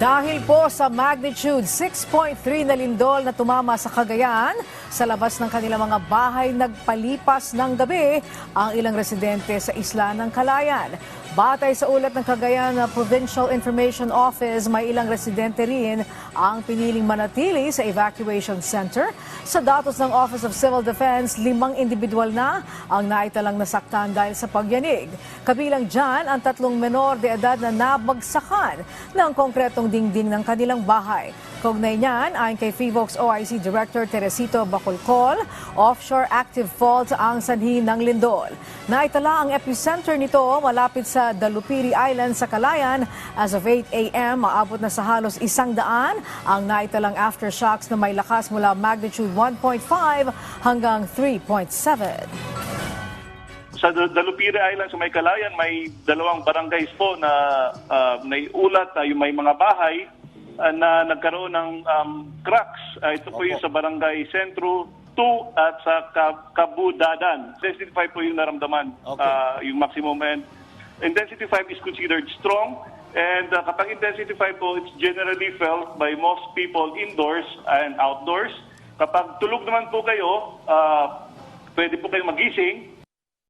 Dahil po sa magnitude 6.3 na lindol na tumama sa Cagayan, sa labas ng kanilang mga bahay nagpalipas ng gabi ang ilang residente sa isla ng Kalayan. Batay sa ulat ng Cagayan Provincial Information Office, may ilang residente rin ang piniling manatili sa evacuation center. Sa datos ng Office of Civil Defense, limang individual na ang naitalang nasaktan dahil sa pagyanig. Kabilang dyan ang tatlong menor de edad na nabagsakan ng konkretong dingding ng kanilang bahay. Kaugnay niyan, ayon kay FIVOX OIC Director Teresito Bacolcol, offshore active fault ang sanhi ng lindol. Naitala ang epicenter nito malapit sa Dalupiri Island sa Calayan. As of 8 a.m., maabot na sa halos isang daan ang naitalang aftershocks na may lakas mula magnitude 1.5 hanggang 3.7. Sa Dal- Dalupiri Island sa may Kalayan, may dalawang barangays po na uh, naiulat na yung may mga bahay ah, na nagkaroon ng um, cracks. Ah, ito po yung sa Barangay Sentro 2 at sa Ka- Kabudadan. Intensity 5 po yung naramdaman, Okay. ah, yung maximum. And intensity 5 is considered strong. And ah, kapag intensity 5 po, it's generally felt by most people indoors and outdoors. Kapag tulog naman po kayo, ah, pwede po kayo magising